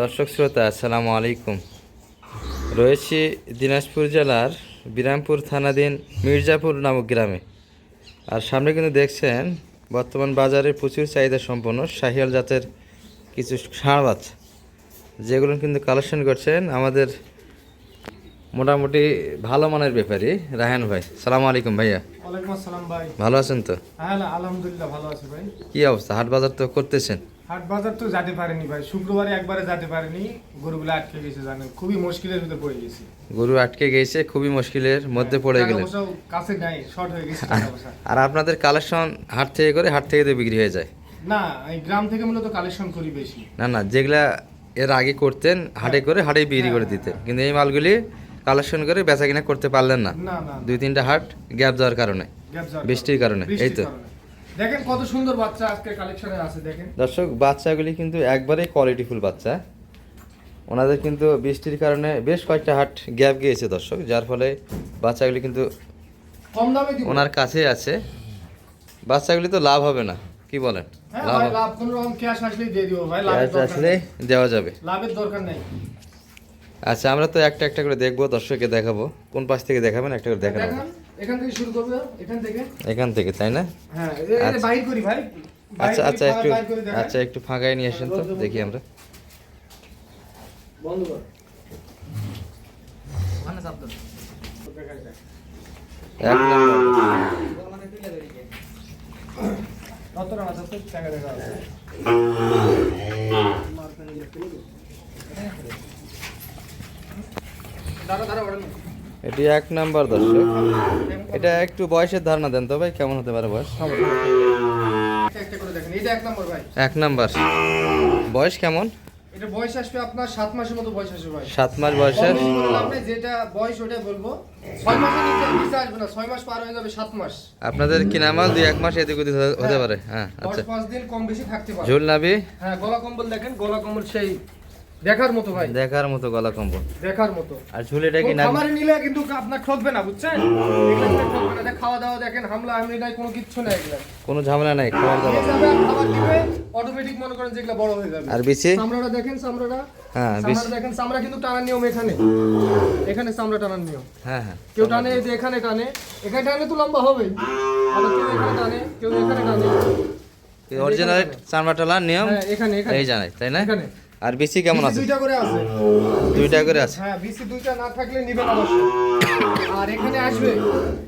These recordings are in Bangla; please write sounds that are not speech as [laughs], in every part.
দর্শক শ্রোতা আসসালামু আলাইকুম। রয়েছি দিনাজপুর জেলার বিরামপুর থানাধীন মির্জাপুর নামক গ্রামে। আর সামনে কিন্তু দেখছেন বর্তমান বাজারে প্রচুর চাহিদা সম্পন্ন শাহিয়াল জাতের কিছু ষাঁড় বাচ্চা যেগুলো কিন্তু কালেকশন করছেন আমাদের মোটামুটি ভালো মানের ব্যাপারী রাহান ভাই। সালাম আলাইকুম ভাইয়া। ভাই। ভালো আছেন তো? হ্যাঁ আলহামদুলিল্লাহ ভালো আছি ভাই। কি অবস্থা? হাট বাজার তো করতেছেন? হাট বাজার তো যেতে পারেনি ভাই। শুক্রবারে একবারে যেতে পারেনি। গরুগুলো আটকে গেছে জানেন খুবই মুশকিলের ভিতরে পড়ে গেছি। গরু আটকে গেছে খুবই মুশকিলের মধ্যে পড়ে টাকা গেলেন। কাছে নাই শর্ট হয়ে গেছে [laughs] আর আপনাদের কালেকশন হাট থেকে করে হাট থেকে তো বিক্রি হয়ে যায়। না এই গ্রাম থেকে মূলত কালেকশন করি বেশি। না না যেগুলা এর আগে করতেন হাটে করে হাটে বিক্রি করে দিতেন। কিন্তু এই মালগুলি কালেকশন করে বেচা কিনা করতে পারলেন না। দুই তিনটা হাট গ্যাপ দেওয়ার কারণে বৃষ্টির কারণে, এই তো। দেখেন কত সুন্দর বাচ্চা আজকে কালেকশনে আছে দেখেন। দর্শক বাচ্চাগুলি কিন্তু একবারেই কোয়ালিটিফুল বাচ্চা। ওনাদের কিন্তু বৃষ্টির কারণে বেশ কয়েকটা হাট গ্যাপ গিয়েছে দর্শক যার ফলে বাচ্চাগুলি কিন্তু কম দামে দিব। ওনার কাছেই আছে। বাচ্চাগুলি তো লাভ হবে না কি বলেন? হ্যাঁ লাভ লাভ কোনো রকম ক্যাশ আসলেই দিয়ে দিব ভাই Cash আসলে দেওয়া যাবে। লাভের দরকার নেই। আচ্ছা আমরা তো একটা একটা করে দেখব দর্শককে দেখাবো। কোন পাশ থেকে দেখাবেন একটা করে দেখান। এখান থেকে শুরু করবে এখান থেকে। এখান থেকে তাই না? হ্যাঁ আচ্ছা। বাইর করি ভাই। আচ্ছা আচ্ছা একটু। আচ্ছা একটু ফাঁকায় নিয়ে আসেন তো দেখি আমরা। বন্ধ কর ওখানে চাপ দাও এক নম্বর। দাঁড়া দাঁড়া ওড়ান এটি এক নাম্বার দর্শক। এটা একটু বয়সের ধারণা দেন তো ভাই কেমন হতে পারে বয়স? একটা একটা করে দেখেন এটা এক নম্বর। ভাই এক নাম্বার বয়স কেমন? এটা বয়স আসবে আপনার সাত মাসের মতো বয়স আসবে ভাই। সাত মাস লাভ নেই, যেটা বয়স ওটাই বলব। ছয় মাসের নিচে আসবে না ছয় মাস পার হয়ে যাবে সাত মাস। আপনাদের কিনা মাল দুই এক মাস এদিক ওদিক হতে- হতে পারে। হ্যাঁ আচ্ছা। পাঁচ দিন কম বেশি থাকতে পারে। ঝুল নাবি হ্যাঁ গলা কম্বল দেখেন গলা কম্বল সেই দেখার মতো ভাই। দেখার মতো গলা কম্বল। দেখার মতো। আর ঝুল এটা কি কোন নাবি নিলে কিন্তু আপনার ঠকবে না বুঝছেন? এগুলা ঠকবে না। খাওয়া দাওয়া দেখেন হামলা হামলি নাই কোনো কিচ্ছু নাই এগুলা। কোনো ঝামেলা নাই নিয়ে দাবার খাবার দিবে অটোমেটিক মনে করেন যেগুলা বড় হয়ে যাবে। আর বিচি? চামড়াটা দেখেন চামড়াটা। হ্যাঁ বিচি। দেখেন চামড়া কিন্তু টানার নিয়ম এখানে। এখানে চামড়া টানার নিয়ম। হ্যাঁ হ্যাঁ কেউ টানে যে এখানে টানে এখানে টানে তো লম্বা হবে আবার কেউ এখানে টানে কেউ এখানে টানে। অরিজিনাল চামড়াটালার নিয়ম? হ্যাঁ এখানে এখানে। এই জানাই তাই না? এখানে। আর বিচি কেমন আছে? দুইটা করে আছে। দুইটা করে আছে? হ্যাঁ বিসি দুইটা না থাকলে নিবেন অবশ্যই আর এখানে আসবে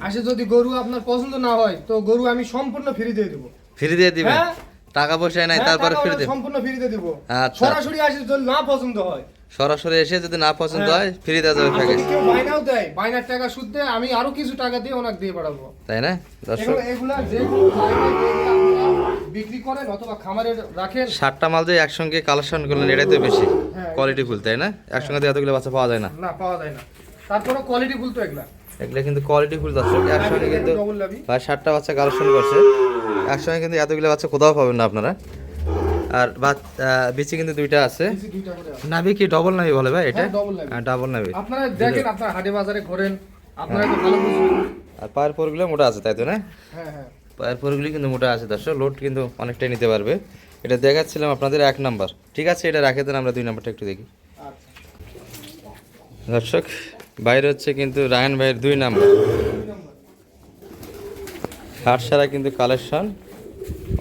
আসে যদি গরু আপনার পছন্দ না হয় তো গরু আমি সম্পূর্ণ ফ্রি দিয়ে দেবো। ফ্রি দিয়ে দিবেন? হ্যাঁ। টাকা পয়সা নাই হ্যাঁ, তারপরে ফ্রি দেবেন। সম্পূর্ণ ফ্রি দিয়ে দেবো। আচ্ছা। সরাসরি আসে যদি না পছন্দ হয়। সরাসরি এসে যদি না পছন্দ হ্যাঁ। হয় ফ্রি দেওয়া যাবে প্যাকেজ। কেউ বাইনাও দেয় বাইনার টাকা সুদ দেয় আমি আরও কিছু টাকা দিয়ে ওনাকে দিয়ে পাঠাবো তাই না? দর্শক এগুলা যে কোনো জায়গায় গরু আপনারা বিক্রি করেন অথবা খামারে রাখেন? সাতটা মাল যে একসঙ্গে কালেকশন করলেন এটাই তো বেশি। হ্যাঁ। কোয়ালিটি ফুল তাই না? একসঙ্গে তো এতগুলো বাচ্চা পাওয়া যায় না। না পাওয়া যায় না। তারপরে কোয়ালিটি ফুল তো এগুলা। এগুলো কিন্তু কোয়ালিটি ফুল দর্শক একসঙ্গে কিন্তু প্রায় ষাটটা বাচ্চা কালেকশন করছে। একসঙ্গে কিন্তু এতগুলো বাচ্চা কোথাও পাবেন না আপনারা। আর বাচ- কিন্তু দুইটা আছে। আছে। নাভি কি ডবল নাভি বলে ভাই এটা? হ্যাঁ। ডাবল নাভি। আপনারা দেখেন আপনারা হাটে বাজারে ঘোরেন আপনারা তো ভালো বুঝবেন আর পায়ের পরগুলো মোটা আছে তাই তো না? হ্যাঁ হ্যাঁ। পায়ের পরগুলি কিন্তু মোটা আছে দর্শক লোড কিন্তু অনেকটাই নিতে পারবে। এটা দেখাচ্ছিলাম আপনাদের এক নাম্বার ঠিক আছে এটা রাখে দেন আমরা দুই নাম্বারটা একটু দেখি। দর্শক বাইরে হচ্ছে কিন্তু রায়ন ভাইয়ের দুই নাম্বার হাট সারা কিন্তু কালেকশন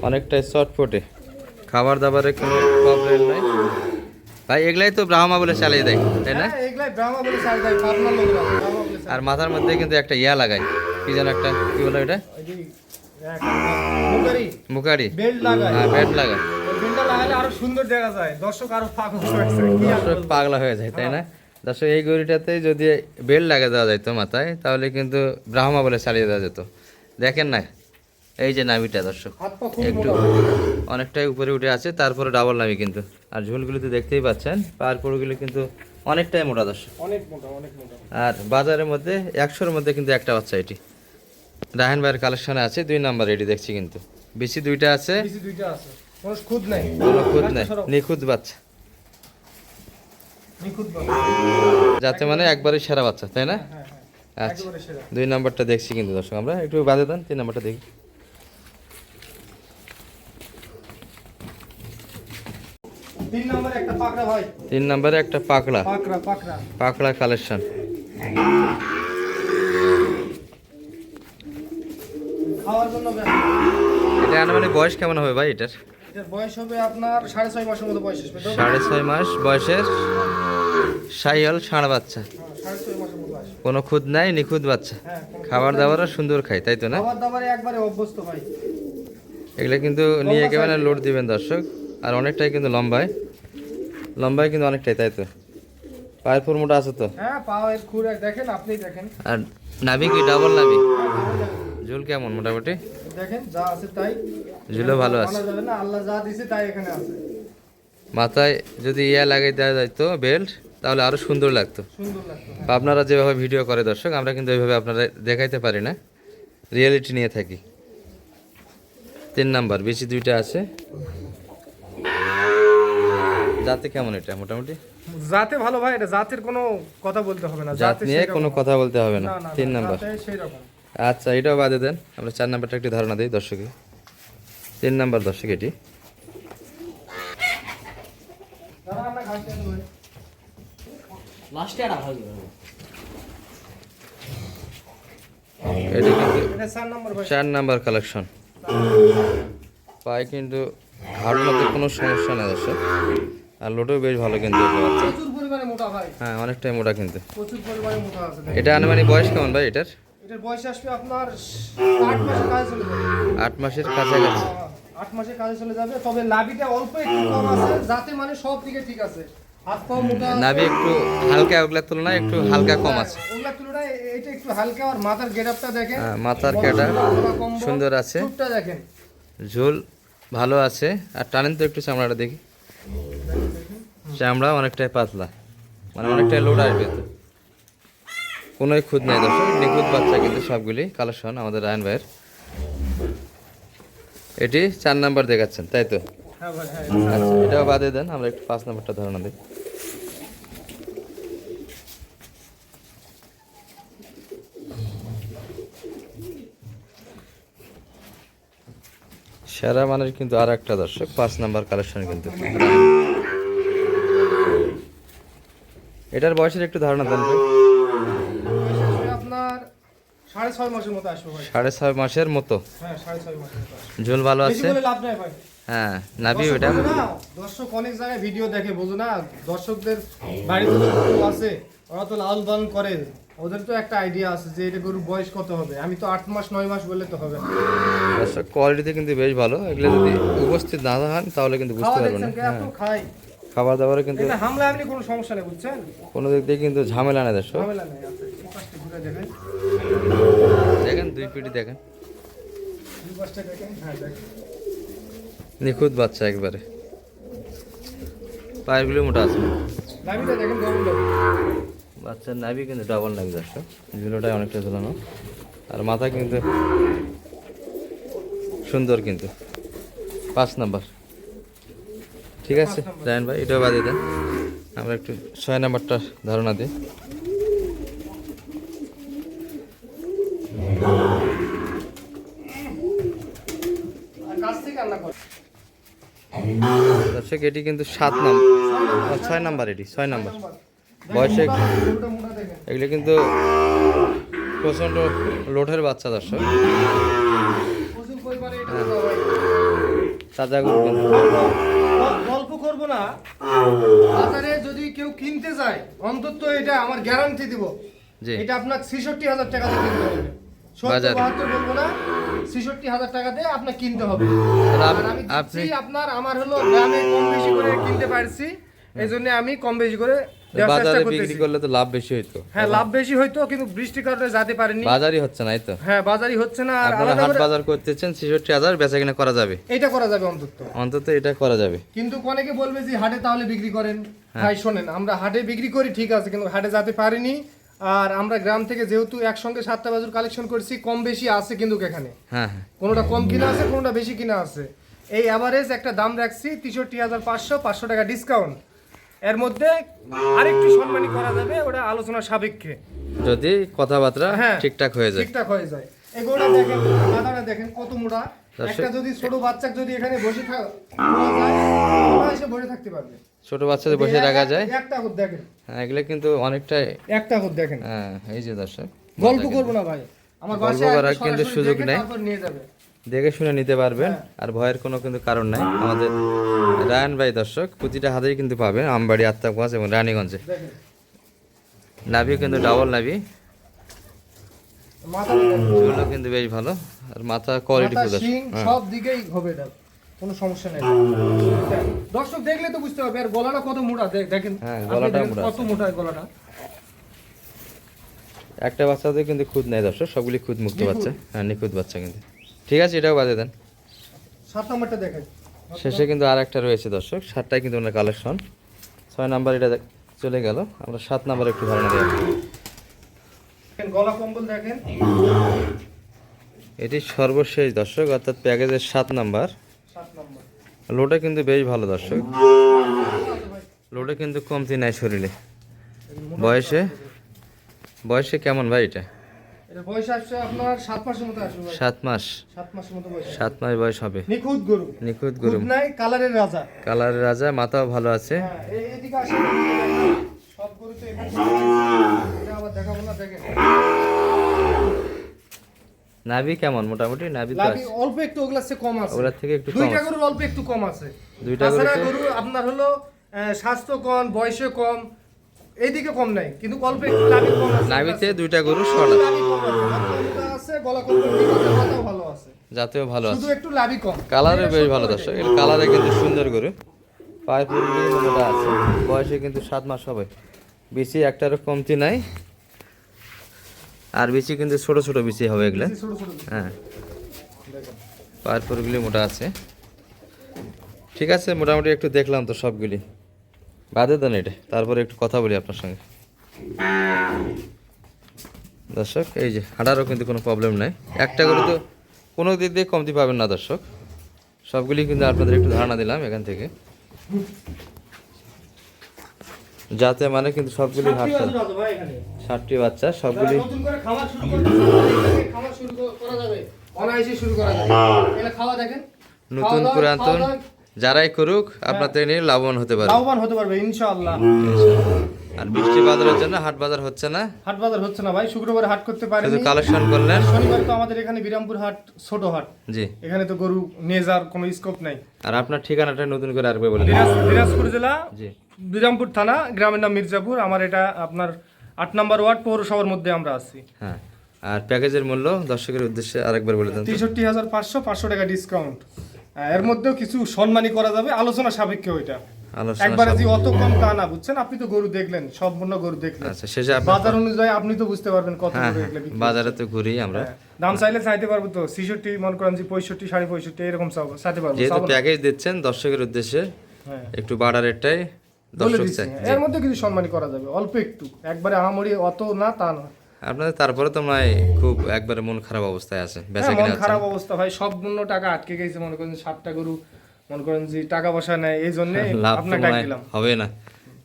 অনেকটাই চটপটে। খাবার দাবারের কোনো প্রবলেম নাই। ভাই এগুলাই তো ব্রাহ্মা বলে চালিয়ে দেয় তাই না? হ্যাঁ আর মাথার মধ্যে কিন্তু একটা ইয়া লাগায়। কি যেন একটা কি বলে এটা মুখারি মুখারি বেল্ট লাগায় হ্যাঁ লাগায় বেল্টটা লাগালে আরও সুন্দর দেখা যায়। দর্শক আরও পাগল হয়ে যায়। দর্শক পাগলা হয়ে যায় তাই না? দর্শক এই গরুটাতে যদি বেল্ট লাগিয়ে দেওয়া যেত মাথায় তাহলে কিন্তু ব্রাহ্মা বলে চালিয়ে দেওয়া যেত। দেখেন না? এই যে নাভিটা দর্শক। একটু অনেকটাই উপরে উঠে আছে তারপরে ডাবল নামি কিন্তু। আর ঝুলগুলো তো দেখতেই পাচ্ছেন পাহাড়পুরগুলো কিন্তু অনেকটাই মোটা দর্শক। অনেক মোটা অনেক মোটা। আর বাজারের মধ্যে একশোর মধ্যে কিন্তু একটা বাচ্চা এটি। রাহেন ভাইয়ের কালেকশনে আছে দুই নাম্বার এটি দেখছি কিন্তু। বেশি দুইটা আছে? বেশি দুইটা আছে। কোনো খুদ নাই। কোনো খুদ একটা নিখুঁত বাচ্চা। যাতে মানে একবারে সেরা বাচ্চা তাই না? হ্যাঁ হ্যাঁ আচ্ছা। দুই নাম্বারটা দেখছি কিন্তু দর্শক আমরা একটু বাদে দেন তিন নাম্বারটা দেখি। তিন নম্বরে একটা পাকড়া ভাই। তিন নম্বরে একটা পাকড়া। পাকড়া পাকড়া। পাকড়া কালেকশন। খাওয়ার জন্য। এটা আনুমানিক বয়স কেমন হবে ভাই এটার? এটার বয়স হবে আপনার সাড়ে ছয় মাসের মতো বয়স আসবে সাড়ে ছয় মাস বয়সের সাইয়াল ষাঁড় বাচ্চা। হ্যাঁ, কোনো খুদ নাই নিখুঁত বাচ্চা। হ্যাঁ খাবার দাবারও সুন্দর খায় তাই তো না? খাবার দাবারে একবারে অভ্যস্ত ভাই। এগুলো কিন্তু নিয়ে একেবারে লোড দিবেন দর্শক আর অনেকটাই কিন্তু লম্বায়। লম্বায় কিন্তু অনেকটাই তাই তো? পায়ের ফুরমোটা আছে তো? হ্যাঁ খুর দেখেন আপনি দেখেন। আর নাভি কি ডাবল নাভি? ঝুল কেমন মোটামুটি? দেখেন যা আছে তাই। ঝুলও ভালো আছে। যাবে না আল্লাহ যা দিছে তাই এখানে আছে। মাথায় যদি ইয়া লাগাই দেওয়া যাইতো বেল্ট তাহলে আরও সুন্দর লাগতো। বা আপনারা যেভাবে ভিডিও করে দর্শক আমরা কিন্তু ওইভাবে আপনারা দেখাইতে পারি না। রিয়েলিটি নিয়ে থাকি। তিন নাম্বার বেশি দুইটা আছে। যাতে কেমন এটা মোটামুটি? জাতে ভালো ভাই এটা জাতের কোনো কথা বলতে হবে না। জাত নিয়ে কোনো কথা বলতে হবে না। তিন নাম্বার। সেই রকম আচ্ছা এটাও বাদে দেন। আমরা চার নাম্বারটা একটি ধারণা দিই দর্শকে। তিন নাম্বার দর্শক এটি। চার নম্বর ভাই। চার নাম্বার কালেকশন পায়ে কিন্তু হাড়ের মধ্যে কোনো সমস্যা নেই দর্শক। আর লোটেও বেশ ভালো কিন্তু। এটা বাচ্চা প্রচুর পরিমাণে মোটা ভাই। হ্যাঁ অনেকটাই মোটা কিন্তু। প্রচুর পরিমাণে মোটা আছে। দেখেন। এটা আনুমানিক বয়স কেমন ভাই এটার? এটার বয়স আসবে আপনার আট মাসের কাজে চলে যাবে। আট মাসের কাছাকাছি আট মাসের কাজে চলে যাবে তবে লাভিটা অল্প একটু কম আছে যাতে মানে সব দিকে ঠিক আছে। আছে। নাভি একটু হালকা ওগুলার তুলনায় একটু হালকা কম আছে। ওগুলার তুলনায় এটা একটু হালকা আর মাথার গেটআপটা দেখেন। হ্যাঁ, মাথার সুন্দর আছে। দেখেন। ঝোল ভালো আছে। আর টানেন তো একটু চামড়াটা দেখি। চামড়া অনেকটাই পাতলা মানে অনেকটাই লোড আসবে। তো কোনোই খুদ নেই, দর্শক। নিখুঁত বাচ্চা কিন্তু সবগুলি কালেকশন আমাদের রায়ন ভাইয়ের। এটি চার নাম্বার দেখাচ্ছেন, তাই তো? আচ্ছা এটাও বাদে দেন, আমরা একটু পাঁচ নাম্বারটা ধারণা দিই সেরা মানের কিন্তু আর একটা দর্শক, পাঁচ নাম্বার কালেকশন কিন্তু। এটার বয়সের একটু ধারণা দেন ভাই। সাড়ে ছয় মাসের মতো আসবে ভাই। সাড়ে ছয় মাসের মতো? হ্যাঁ সাড়ে ছয় মাসের মতো ঝোল ভালো আছে? লাভ নাই ভাই। হ্যাঁ দর্শক ওটা দর্শক অনেক জায়গায় ভিডিও দেখে বোঝো না? দর্শকদের বাড়িতে আছে ওরা তো লাল পালন করে। ওদের তো একটা আইডিয়া আছে যে এটা গরুর বয়স কত হবে। আমি তো আট মাস নয় মাস বললে তো হবে। না। দর্শক কোয়ালিটি কিন্তু বেশ ভালো। এগুলো যদি উপস্থিত না হন তাহলে কিন্তু বুঝতে পারবেন হ্যাঁ। খাই। খাবার দাবারে কিন্তু হামলা এমনি কোনো সমস্যা নেই বুঝছেন? কোনো দিক দিয়ে কিন্তু ঝামেলা নেই দর্শক। ঝামেলা নেই পাশটা ঘুরে দেখেন। দেখেন দুই পিটি দেখেন। দুই পাশটা দেখেন হ্যাঁ দেখেন। নিখুঁত বাচ্চা একবারে। পায়েরগুলো মোটা আছে। দেখেন ডবল বাচ্চার নাভি কিন্তু ডাবল নাভি দর্শক। ঝুলোটাই অনেকটা ঝুলানো। আর মাথা কিন্তু সুন্দর কিন্তু। পাঁচ নাম্বার। ঠিক আছে জায়ন ভাই এটাও বাদিয়ে দেন। আমরা একটু ছয় নাম্বারটা ধারণা দিই আর কাছ থেকে রান্না করে দর্শক এটি কিন্তু সাত নাম্বার ছয় নাম্বার এটি ছয় নাম্বার। বয়সে এগুলো কিন্তু প্রচণ্ড লোটের বাচ্চা দর্শক। হয়। তাজা গল্প করব না। বাজারে যদি কেউ কিনতে যায় অন্তত এটা আমার গ্যারান্টি দিব। এটা আপনার ছেষট্টি হাজার টাকা কিনতে হবে। বাজারে। বলব না ছেষট্টি হাজার টাকা দিয়ে আপনার কিনতে হবে। তাহলে আর আপ- আমি আপনি আপনার আমার হলো গ্রামে কম বেশি করে কিনতে পারছি এই জন্য আমি কম বেশি করে বাজারে বিক্রি করলে তো লাভ বেশি হইতো। হ্যাঁ লাভ বেশি হয়তো কিন্তু বৃষ্টির কারণে যেতে পারেনি। বাজারই হচ্ছে না তো। হ্যাঁ বাজারই হচ্ছে না আর আপনারা হাট বাজার করতেছেন বেচা কিনা করা যাবে। এটা করা যাবে অন্তত। অন্তত এটা করা যাবে। কিন্তু অনেকে বলবে যে হাটে তাহলে বিক্রি করেন। হ্যাঁ। ভাই শোনেন আমরা হাটে বিক্রি করি ঠিক আছে কিন্তু হাটে যেতে পারিনি আর আমরা গ্রাম থেকে যেহেতু একসঙ্গে সাতটা বাজুর কালেকশন করছি কম বেশি আছে কিন্তু এখানে। হ্যাঁ হ্যাঁ। কোনোটা কম কিনা আছে কোনোটা বেশি কিনা আছে। এই অ্যাভারেজ একটা দাম রাখছি তেষট্টি হাজার পাঁচশো পাঁচশো টাকা ডিসকাউন্ট এর মধ্যে আরেকটু সম্মানী করা যাবে ওটা আলোচনা সাপেক্ষে। যদি কথাবার্তা হ্যাঁ ঠিকঠাক হয়ে যায়। ঠিকঠাক হয়ে যায়। এগুলোটা দেখেন মাথাটা দেখেন কত মোটা। একটা যদি ছোট বাচ্চা যদি এখানে বসে থাকা এসে বসে থাকতে পারবে। ছোট বাচ্চাদের বসে রাখা যায়। একটা করে দেখেন। হ্যাঁ এগুলো কিন্তু অনেকটাই একটা করে দেখেন। হ্যাঁ এই যে দর্শক গল্প করব না ভাই। আমার গল্প করার কিন্তু সুযোগ দেখে নেই। দেখে শুনে নিতে পারবেন হ্যাঁ। আর ভয়ের কোনো কিন্তু কারণ নাই। আমাদের রায়ন ভাই দর্শক প্রতিটা হাতেই কিন্তু পাবেন আমবাড়ি আত্মাকুয়াজ এবং রানীগঞ্জে। নাভিও কিন্তু ডাবল নাভি। চুলও কিন্তু বেশ ভালো। আর মাথা কোয়ালিটি ফুল শিং সব দিকেই হবে এটা। কোনো সমস্যা নেই। দর্শক দেখলে তো বুঝতে পারবে আর গলাটা কত মোটা দেখেন। হ্যাঁ, গলাটা মোটা কত মোটা গলাটা। একটা বাচ্চাদের কিন্তু খুদ নেয় দর্শক সবগুলি খুদ মুক্ত বাচ্চা। হ্যাঁ নিখুঁত বাচ্চা কিন্তু। ঠিক আছে এটাও বাদে দেন। সাত নম্বরটা দেখেন। শেষে কিন্তু আর একটা রয়েছে দর্শক সাতটাই কিন্তু ওনার কালেকশন ছয় নাম্বার এটা চলে গেল আমরা সাত নাম্বার একটু ধারণা দেওয়া গলা কম্বল দেখেন। এটি সর্বশেষ দর্শক অর্থাৎ প্যাকেজের সাত নাম্বার। লোডে কিন্তু বেশ ভালো দর্শক। লোডে কিন্তু কমতি নাই শরীরে। বয়সে? বয়সে কেমন ভাই এটা? সাত মাস। সাত মাস বয়স হবে। নিখুঁত গরু। নিখুঁত গরু। নাই কালারের রাজা। কালারের রাজা মাথাও ভালো আছে। এই এদিকে আসে সব গরু তো এটা আবার দেখাবো না দেখেন নাভি কেমন? মোটামুটি নাভি তো আছে। অল্প একটু ওগুলার চেয়ে কম আছে। ওগুলার থেকে একটু কম দুইটা গরুর অল্প একটু কম আছে। দুইটা গরু আপনার হলো আহ, স্বাস্থ্য কম বয়সে কম এইদিকে কম নাই কিন্তু অল্প একটু লাভি কম আছে। নাভিতে দুইটা গরু শর্ট আছে গলা কম আছে ভালো আছে। ভালো আছে। শুধু একটু লাভি কম। কালারে বেশ ভালো। দর্শক এর কালারে কিন্তু সুন্দর গরু। পায়ের পুরুলি মোটা আছে। বয়সে কিন্তু সাত মাস হবে। বিচি একটারও কমতি নাই। আর বিচি কিন্তু ছোট ছোট বিচি হবে এগুলো। হ্যাঁ। পায়ের মোটা আছে। ঠিক আছে মোটামুটি একটু দেখলাম তো সবগুলি। বাদে দেন এটা। তারপরে একটু কথা বলি আপনার সঙ্গে। দর্শক এই যে হাঁটারও কিন্তু কোনো প্রবলেম নাই। একটা করে তো কোনো দিক দিয়ে কমতি পাবেন না দর্শক। সবগুলি কিন্তু আপনাদের একটু ধারণা দিলাম এখান থেকে। যাতে মানে কিন্তু সবগুলি এখানে। ষাটটি বাচ্চা সবগুলি নতুন করে দাওয়া- পুরাতন যারাই করুক আপনার থেকে নিয়ে লাভবান হতে পারে লাভবান হতে পারবে ইনশাআল্লাহ। আর বৃষ্টি বাজারের জন্য হাট বাজার হচ্ছে না। হাট বাজার হচ্ছে না ভাই শুক্রবার হাট করতে পারেনি। শুধু কালেকশন করলেন। শনিবার তো আমাদের এখানে বিরামপুর হাট ছোট হাট। জি। এখানে তো গরু কোনো স্কোপ নাই। আর আপনার ঠিকানাটা নতুন করে বলে দিনাজপুর জেলা জি। বিরামপুর থানা গ্রামের নাম মির্জাপুর। আমার এটা আপনার আট নম্বর ওয়ার্ড পৌরসভার মধ্যে আমরা আছি। হ্যাঁ। আর প্যাকেজের মূল্য দর্শকের উদ্দেশ্যে আরেকবার বলে দেন তেষট্টি হাজার পাঁচশো পাঁচশো টাকা ডিসকাউন্ট এর মধ্যেও কিছু সম্মানী করা যাবে আলোচনা সাপেক্ষে ওইটা। একবারে যে অত কম তা না বুঝছেন? আপনি তো গরু দেখলেন সম্পূর্ণ গরু দেখলেন। আচ্ছা শেষে বাজার অনুযায়ী আপনি তো বুঝতে পারবেন কত হ্যাঁ গরু হ্যাঁ এগুলো বাজারে তো ঘুরি আমরা। হ্যাঁ, দাম চাইলে চাইতে পারব তো মনে করেন যে পঁয়ষট্টি সাড়ে পঁয়ষট্টি এরকম চাবো চাইতে পারব যেহেতু প্যাকেজ দিচ্ছেন দর্শকের উদ্দেশ্যে একটু বাড়ার রেটটাই দর্শক চাই এর মধ্যে কিছু সম্মানী করা যাবে অল্প একটু। একবারে আহামরি অত না তা না। আপনাদের তারপরে তো নয় খুব একবারে মন খারাপ অবস্থায় আছে বেচা কিনা খারাপ অবস্থা ভাই সম্পূর্ণ টাকা আটকে গেছে মনে করেন সাতটা গরু মনে করেন যে টাকা পয়সা নেয় এই জন্য [laughs] আপনাকে ডাক দিলাম। হবে না।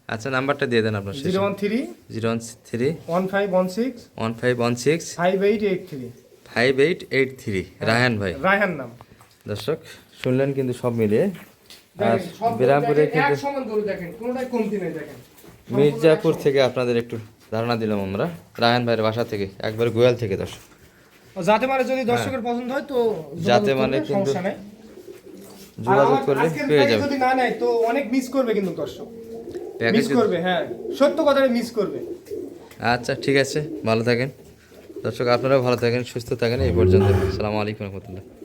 আচ্ছা নাম্বারটা দিয়ে দেন আপনার zero one three zero one three one five one six one five one six five eight eight three five eight eight three. Raihan ভাই। রায়হান নাম। দর্শক শুনলেন কিন্তু সব মিলিয়ে। আর বিরামপুরে কিন্তু মির্জাপুর থেকে আপনাদের একটু ধারণা দিলাম আমরা। রায়হান ভাইয়ের বাসা থেকে একবার গোয়াল থেকে দর্শক। যাতে মানে যদি দর্শকের পছন্দ হয় তো যাতে মানে কিন্তু যোগাযোগ করলে পেয়ে যাবে। যদি না নেয় তো অনেক মিস করবে কিন্তু দর্শক। মিস করবে হ্যাঁ। সত্য কথাটা মিস করবে। আচ্ছা ঠিক আছে। ভালো থাকেন। দর্শক আপনারাও ভালো থাকেন সুস্থ থাকেন এই পর্যন্ত। আসসালামু আলাইকুম রহমতুল্লাহ।